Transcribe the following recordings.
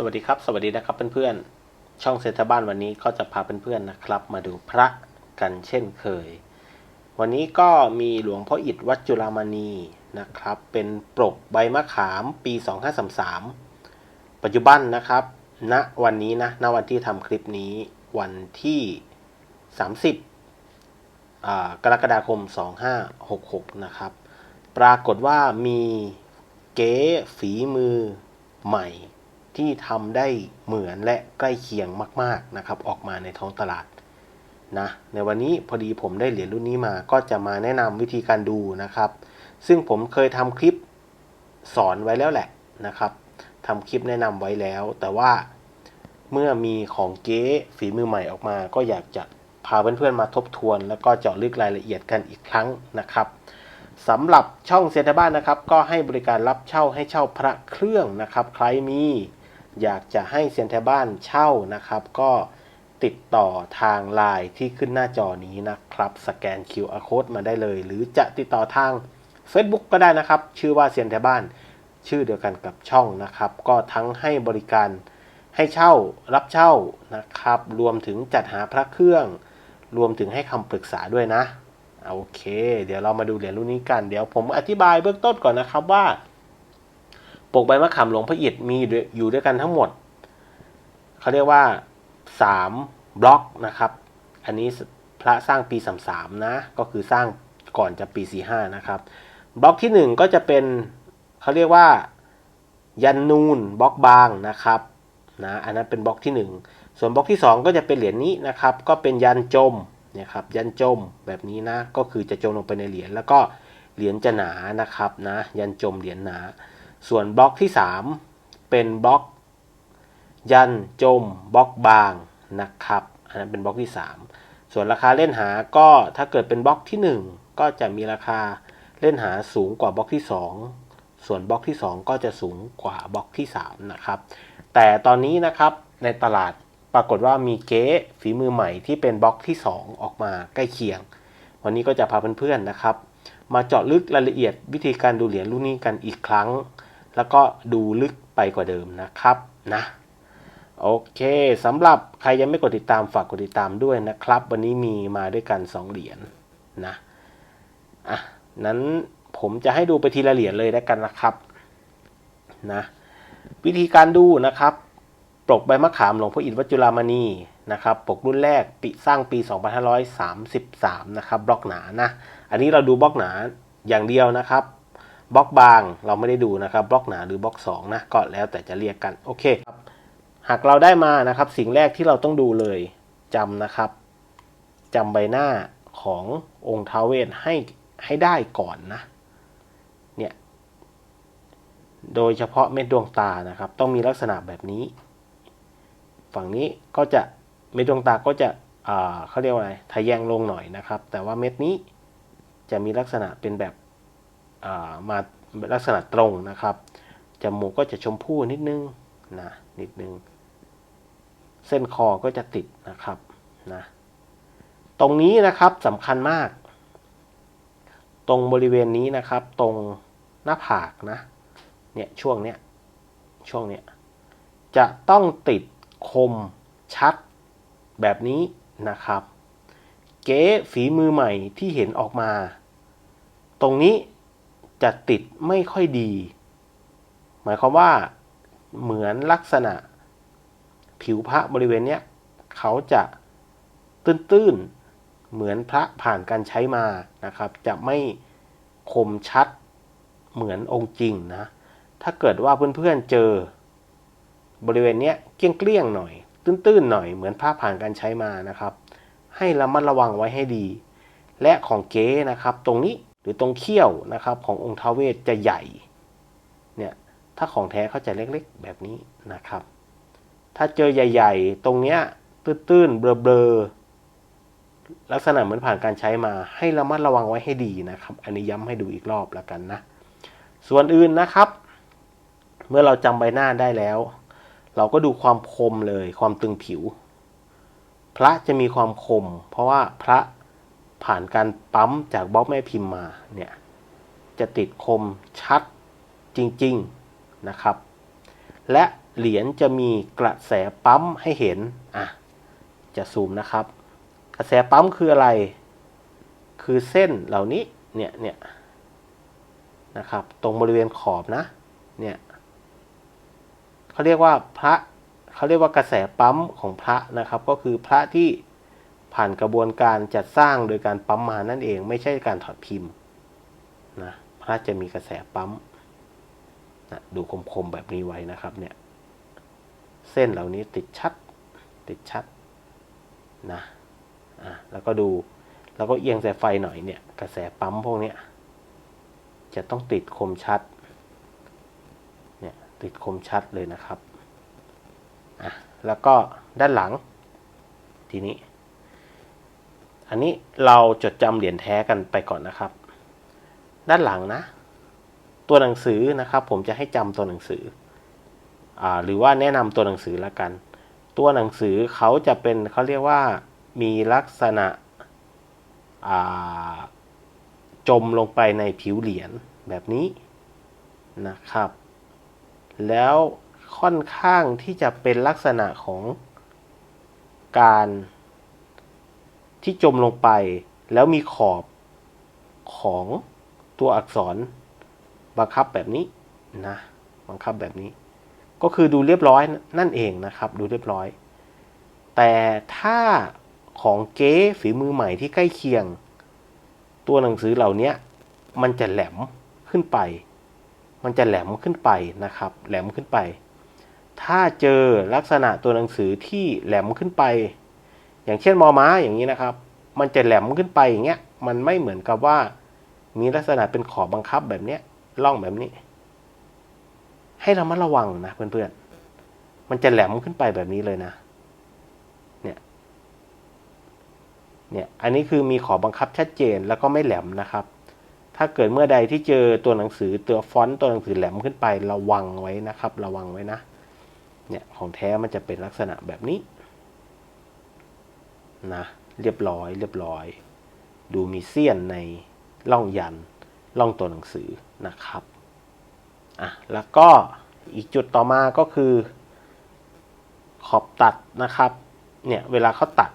สวัสดีครับ สวัสดีนะครับเพื่อนๆ ช่องเซนทบ้านวันนี้ก็จะพาเพื่อนๆนะครับ มาดูพระกันเช่นเคย วันนี้ก็มีหลวงพ่ออิฐวัดจุฬามณีนะครับ เป็นปกใบมะขามปี 2533 ปัจจุบันนะครับณวันนี้นะณวันที่ทำคลิปนี้วันที่ 30 กรกฎาคม 2566 นะครับ ปรากฏว่ามีเก๊ฝีมือใหม่ ที่ทำได้เหมือนและใกล้เคียงมาก ๆนะครับ ออกมาในท้องตลาดนะในวันนี้พอดีผมได้เหรียญรุ่นนี้มา ก็จะมาแนะนำวิธีการดูนะครับ ซึ่งผมเคยทำคลิปสอนไว้แล้วแหละนะครับทำคลิปแนะนำไว้แล้ว แต่ว่าเมื่อมีของเก๊ฝีมือใหม่ออกมา ก็อยากจะพาเพื่อนๆมาทบทวน แล้วก็เจาะลึกรายละเอียดกันอีกครั้งนะครับสำหรับช่องเซียนทบ้านนะครับ ก็ให้บริการรับเช่าให้เช่าพระเครื่องนะครับ ใครมี อยากจะให้เซียนแทบ้านเช่านะครับ ก็ติดต่อทางไลน์ที่ขึ้นหน้าจอนี้นะครับ สแกน QR code มาได้เลย หรือจะติดต่อทาง Facebook ก็ได้นะครับ ชื่อว่าเซียนแทบ้านชื่อเดียวกันกับช่องนะครับ ก็ทั้งให้บริการให้เช่ารับเช่านะครับ รวมถึงจัดหาพระเครื่อง รวมถึงให้คำปรึกษาด้วยนะโอเค เดี๋ยวเรามาดูเหรียญรุ่นนี้กัน เดี๋ยวผมอธิบายเบื้องต้นก่อนนะครับว่า ปกใบมะขามหลวงพระอิฐมีอยู่ด้วยกันทั้งหมด เขาเรียกว่า 3 บล็อกนะครับ อันนี้พระสร้างปี 33 นะ ก็คือสร้างก่อนจะปี 45 นะครับ บล็อกที่ 1 ก็จะเป็นเขาเรียกว่า ยันนูนบล็อกบางนะครับนะอันนั้นเป็นบล็อกที่ 1 ส่วนบล็อกที่ 2 ก็จะเป็นเหรียญนี้นะครับ ก็เป็นยันจมเนี่ยครับยันจมแบบนี้นะ ก็คือจะจมลงไปในเหรียญแล้วก็เหรียญจะหนานะครับนะยันจมเหรียญหนา ส่วนบล็อกที่ 3 เป็นบล็อก ยันจมบล็อกบางนะครับ อันนั้นเป็นบล็อกที่ 3 ส่วนราคาเล่นหาก็ถ้าเกิดเป็นบล็อกที่ 1 ก็จะมีราคาเล่นหาสูงกว่าบล็อกที่ 2 ส่วนบล็อกที่ 2 ก็จะสูงกว่าบล็อกที่ 3 นะครับ แต่ตอนนี้นะครับในตลาดปรากฏว่ามีเก๊ฝีมือใหม่ที่เป็นบล็อกที่ 2 ออกมาใกล้เคียง วันนี้ก็จะพาเพื่อนๆนะครับ มาเจาะลึกรายละเอียดวิธีการดูเหรียญรุ่นนี้กันอีกครั้ง แล้วก็ดูลึกไปกว่าเดิมนะครับนะโอเคสำหรับใครยังไม่กดติดตามฝากกดติดตามด้วยนะครับ วันนี้มีมาด้วยกัน 2 เหรียญนะอะนั้นผมจะให้ดูไปทีละเหรียญเลยแล้วกันนะครับนะวิธีการดูนะครับปลกใบมะขามหลวงพ่ออิฐวัจุฬามณีนะครับปกรุ่นแรกปีสร้างปี 2533 นะครับ บล็อกหนานะ อันนี้เราดูบล็อกหนาอย่างเดียวนะครับ บล็อกบางเราไม่ได้ดูนะครับบล็อกหนาหรือบล็อก2นะก็แล้วแต่จะเรียกกันโอเคครับหากเราได้มานะครับสิ่งแรกที่เราต้องดูเลยจำนะครับจำใบหน้าขององค์ท้าวเวสให้ให้ได้ก่อนนะเนี่ยโดยเฉพาะเม็ดดวงตานะครับ ต้องมีลักษณะแบบนี้ ฝั่งนี้ก็จะเม็ดดวงตาก็จะเขาเรียกว่าอะไรทะแยงลงหน่อยนะครับ แต่ว่าเม็ดนี้จะมีลักษณะเป็นแบบ มาลักษณะตรงนะครับ จมูกก็จะชมพู่นิดนึงนะนิดนึง เส้นคอก็จะติดนะครับนะตรงนี้นะครับสำคัญมาก ตรงบริเวณนี้นะครับ ตรงหน้าผากนะเนี่ยช่วงเนี้ยช่วงเนี้ยจะต้องติดคมชัดแบบนี้นะครับ เก๊ฝีมือใหม่ที่เห็นออกมา ตรงนี้ จะติดไม่ค่อยดี หมายความว่าเหมือนลักษณะ ผิวพระบริเวณเนี้ยเขาจะตื้นๆ เหมือนพระผ่านการใช้มานะครับ จะไม่คมชัดเหมือนองค์จริงนะ ถ้าเกิดว่าเพื่อนๆเจอบริเวณเนี้ยเกลี้ยงๆหน่อย ตื้นๆหน่อยเหมือนพระผ่านการใช้มานะครับ ให้ระมัดระวังไว้ให้ดี และของเก๊นะครับ ตรงนี้ หรือตรงเขี้ยวนะครับขององค์ท้าวเวสจะใหญ่เนี่ยถ้าของแท้เขาจะเล็กๆแบบนี้นะครับ ถ้าเจอใหญ่ ๆ ตรงเนี้ยตื้นๆเบลอๆลักษณะเหมือนผ่านการใช้มาให้ระมัดระวังไว้ให้ดีนะครับ อันนี้ย้ำให้ดูอีกรอบแล้วกันนะ ส่วนอื่นนะครับ เมื่อเราจำใบหน้าได้แล้ว เราก็ดูความคมเลยความตึงผิว พระจะมีความคม เพราะว่าพระ ผ่านการปั๊มจากบล็อกแม่พิมพ์มาเนี่ยจะติดคมชัดจริงๆนะครับ และเหรียญจะมีกระแสปั๊มให้เห็นอะจะซูมนะครับ กระแสปั๊มคืออะไร คือเส้นเหล่านี้เนี่ยเนี่ยนะครับ ตรงบริเวณขอบนะเนี่ยเขาเรียกว่าพระเขาเรียกว่ากระแสปั๊มของพระนะครับ ก็คือพระที่ ผ่านกระบวนการจัดสร้างโดยการปั๊มมานั่นเอง ไม่ใช่การถอดพิมพ์นะพระจะมีกระแสปั๊มนะดูคมๆแบบนี้ไว้นะครับเนี่ยเส้นเหล่านี้ติดชัดติดชัดนะอะแล้วก็ดูแล้วก็เอียงสายไฟหน่อยเนี่ยกระแสปั๊มพวกเนี้ยจะต้องติดคมชัดเนี่ยติดคมชัดเลยนะครับอะแล้วก็ด้านหลังทีนี้ อันนี้เราจดจำเหรียญแท้กันไปก่อนนะครับ ด้านหลังนะ ตัวหนังสือนะครับ ผมจะให้จำตัวหนังสืออ่าหรือว่าแนะนำตัวหนังสือละกัน ตัวหนังสือเขาจะเป็นเขาเรียกว่ามีลักษณะอ่าจมลงไปในผิวเหรียญแบบนี้นะครับ แล้วค่อนข้างที่จะเป็นลักษณะของการ ที่จมลงไป แล้วมีขอบของตัวอักษรบังคับแบบนี้นะบังคับแบบนี้ ก็คือดูเรียบร้อยนั่นเองนะครับ ดูเรียบร้อย แต่ถ้าของเก๊ฝีมือใหม่ที่ใกล้เคียง ตัวหนังสือเหล่านี้มันจะแหลมขึ้นไป มันจะแหลมขึ้นไปนะครับ แหลมขึ้นไป ถ้าเจอลักษณะตัวหนังสือที่แหลมขึ้นไป อย่างเช่นมอม้าอย่างนี้นะครับ มันจะแหลมขึ้นไปอย่างเงี้ย มันไม่เหมือนกับว่า มีลักษณะเป็นขอบบังคับแบบเนี้ยล่องแบบนี้ ให้เรามาระวังนะเพื่อนๆ มันจะแหลมขึ้นไปแบบนี้เลยนะ เนี่ย เนี่ย อันนี้คือมีขอบบังคับชัดเจนแล้วก็ไม่แหลมนะครับ ถ้าเกิดเมื่อใดที่เจอตัวหนังสือตัวฟอนต์ตัวหนังสือแหลมขึ้นไประวังไว้นะครับ ระวังไว้นะ เนี่ยของแท้มันจะเป็นลักษณะแบบนี้ นะเรียบร้อยเรียบร้อย ดูมีเสี้ยนในล่องยันล่องตัวหนังสือนะครับอะแล้วก็อีกจุดต่อมาก็คือ ขอบตัดนะครับเนี่ยเวลาเขาตัด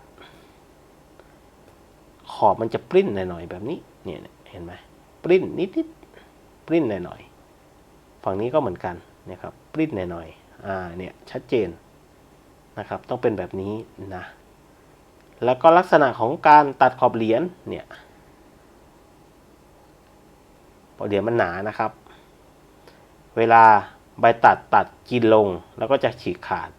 ขอบมันจะปริ้นหน่อยๆแบบนี้เนี่ยเห็นไหมปริ้นนิดๆปริ้นหน่อยๆฝั่งนี้ก็เหมือนกันนะครับปริ้นหน่อยๆอ่าเนี่ยชัดเจนนะครับ ต้องเป็นแบบนี้นะ แล้วก็ลักษณะของการตัดขอบเหรียญเนี่ยพอเหรียญมันหนานะครับ เวลาใบตัดตัดกินลงแล้วก็จะฉีกขาด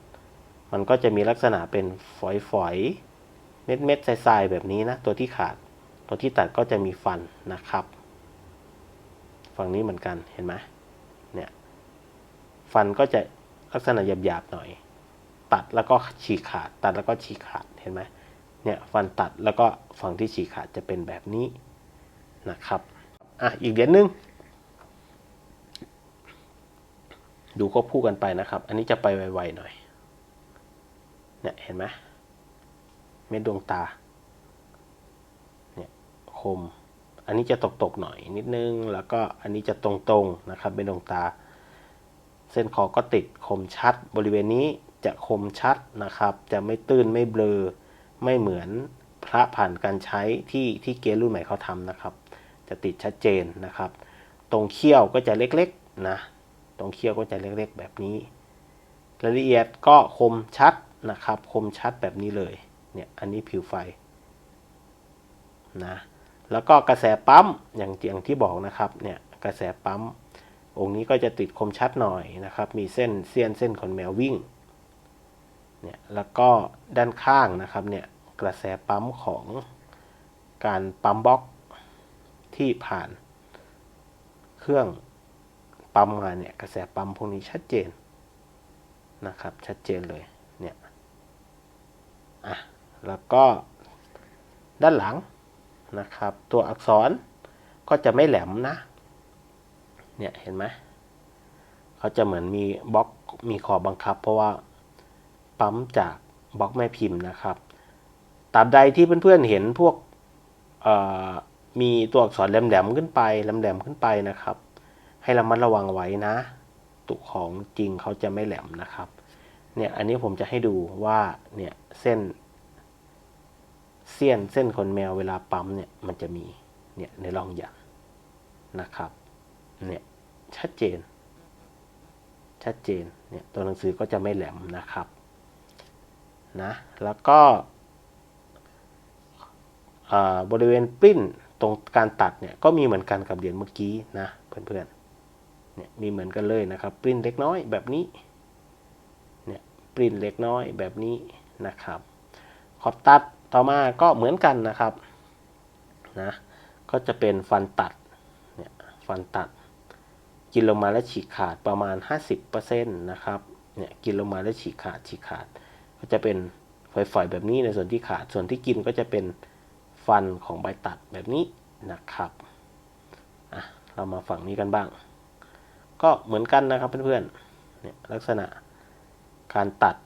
มันก็จะมีลักษณะเป็นฝอยๆ เม็ดเม็ดๆทรายๆแบบนี้นะ ตัวที่ขาด ตัวที่ตัดก็จะมีฟันนะครับ ฝั่งนี้เหมือนกันเห็นไหมเนี่ย ฟันก็จะลักษณะหยาบๆหน่อย ตัดแล้วก็ฉีกขาด ตัดแล้วก็ฉีกขาดเห็นไหม เนี่ยฟันตัดแล้วก็ฝั่งที่ฉีกขาดจะเป็นแบบนี้นะครับอะอีกเหรียญหนึงดูก็พูดกันไปนะครับ อันนี้จะไปไวๆหน่อยเนี่ยเห็นไหมเม็ดดวงตาเนี่ยคม อันนี้จะตกๆหน่อยนิดนึง แล้วก็อันนี้จะตรงๆนะครับเป็นดวงตา เส้นคอก็ติดคมชัด บริเวณนี้จะคมชัดนะครับ จะไม่ตื้นไม่เบลอ ไม่เหมือนพระผ่านการใช้ที่ที่เกรุ่นใหม่เขาทำนะครับ จะติดชัดเจนนะครับ ตรงเขี้ยวก็จะเล็กๆนะตรงเขี้ยวก็จะเล็กๆ แบบนี้ รายละเอียดก็คมชัดนะครับ คมชัดแบบนี้เลยเนี่ยอันนี้ผิวไฟนะแล้วก็กระแสปั๊มอย่างอย่างที่บอกนะครับเนี่ยกระแสปั๊มองค์นี้ก็จะติดคมชัดหน่อยนะครับ มีเส้นเสี้ยนเส้นขนแมววิ่ง เนี่ยแล้วก็ด้านข้างนะครับเนี่ยกระแสปั๊มของการปั๊มบล็อกที่ผ่านเครื่องปั๊มมาเนี่ยกระแสปั๊มพวกนี้ชัดเจนนะครับชัดเจนเลยเนี่ยอะแล้วก็ด้านหลังนะครับ ตัวอักษรก็จะไม่แหลมนะเนี่ยเห็นไหมเขาจะเหมือนมีบล็อกมีขอบบังคับ เพราะว่า ปั๊มจากบล็อกแม่พิมพ์นะครับตราบใดที่เพื่อนๆเห็นพวกมีตัวอักษรแหลมๆขึ้นไปแหลมๆขึ้นไปนะครับ ให้เรามัดระวังไว้นะตุกของจริงเขาจะไม่แหลมนะครับเนี่ยอันนี้ผมจะให้ดูว่าเนี่ยเส้น เส้นเส้นขนแมวเวลาปั๊มเนี่ยมันจะมีเนี่ยในร่องหยักนะครับเนี่ยชัดเจน ชัดเจนเนี่ยตัวหนังสือก็จะไม่แหลมนะครับ นะ แล้วก็บริเวณปริ้นตรงการตัดเนี่ยก็มีเหมือนกันกับเหรียญเมื่อกี้นะเพื่อนๆ เนี่ยมีเหมือนกันเลยนะครับปริ้นเล็กน้อยแบบนี้ เนี่ยปริ้นเล็กน้อยแบบนี้นะครับ ขอบตัดต่อมาก็เหมือนกันนะครับ นะ ก็จะเป็นฟันตัด เนี่ยฟันตัด กินลงมาแล้วฉีกขาดประมาณ 50%นะครับ เนี่ยกินลงมาแล้วฉีกขาดฉีกขาด ก็จะเป็นฝอยๆแบบนี้ในส่วนที่ขาดส่วนที่กินก็จะเป็นฟันของใบตัดแบบนี้นะครับอะเรามาฝั่งนี้กันบ้าง ก็เหมือนกันนะครับเพื่อนๆเนี่ยลักษณะการตัด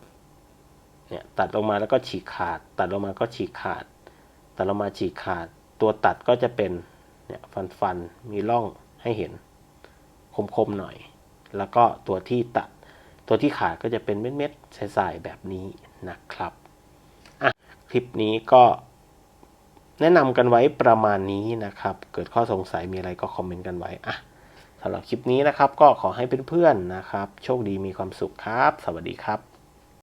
เนี่ยตัดลงมาแล้วก็ฉีกขาด ตัดลงมาก็ฉีกขาด ตัดลงมาฉีกขาด ตัวตัดก็จะเป็นเนี่ยฟันๆมีร่องให้เห็นคมๆหน่อย แล้วก็ตัวที่ตัดตัวที่ขาดก็จะเป็นเม็ดๆใสๆแบบนี้ นะครับอะคลิปนี้ก็แนะนำกันไว้ประมาณนี้นะครับ เกิดข้อสงสัยมีอะไรก็คอมเมนต์กันไว้อะสำหรับคลิปนี้นะครับก็ขอให้เพื่อนๆนะครับ โชคดีมีความสุขครับ สวัสดีครับ